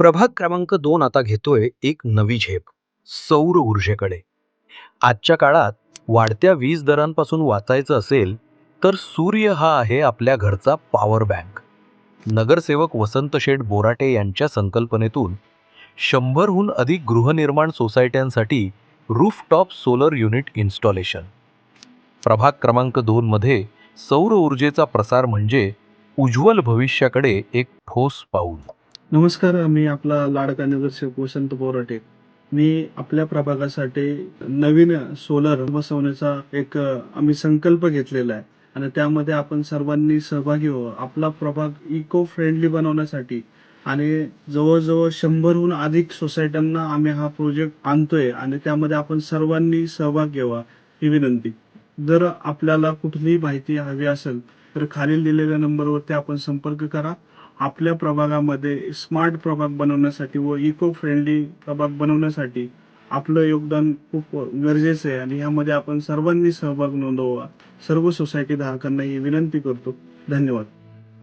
प्रभाग क्रमांक दोन आता घेतोय एक नवी झेप सौर ऊर्जेकडे. आजच्या काळात वाढत्या वीज दरांपासून वाचायचं असेल तर सूर्य हा आहे आपल्या घरचा पॉवर बँक नगरसेवक वसंत शेठ बोराटे यांच्या संकल्पनेतून शंभरहून अधिक गृहनिर्माण सोसायट्यांसाठी रूफटॉप सोलर युनिट इन्स्टॉलेशन प्रभाग क्रमांक दोनमध्ये सौर ऊर्जेचा प्रसार म्हणजे उज्ज्वल भविष्याकडे एक ठोस पाऊल. नमस्कार मी आपला लाडका नगरसेवक वसंत बोराटे. मी आपल्या प्रभागासाठी नवीन सोलर बसवण्याचा एक आम्ही संकल्प घेतलेला आहे. आणि त्यामध्ये आपण सर्वांनी सहभागी व्हावं. आपला प्रभाग इको फ्रेंडली बनवण्यासाठी आणि जवळजवळ शंभरहून अधिक सोसायट्यांना आम्ही हा प्रोजेक्ट आणतोय आणि त्यामध्ये आपण सर्वांनी सहभाग घ्यावा ही विनंती. जर आपल्याला कुठलीही माहिती हवी असेल तर खालील दिलेल्या नंबरवरती आपण संपर्क करा. आपल्या प्रभागामध्ये स्मार्ट प्रभाग बनवण्यासाठी व इको फ्रेंडली प्रभाग बनवण्यासाठी आपलं योगदान खूप गरजेचं आहे. आणि यामध्ये आपण सर्वांनी सहभाग नोंदवा. सर्व सोसायटी धारकांना ही विनंती करतो. धन्यवाद.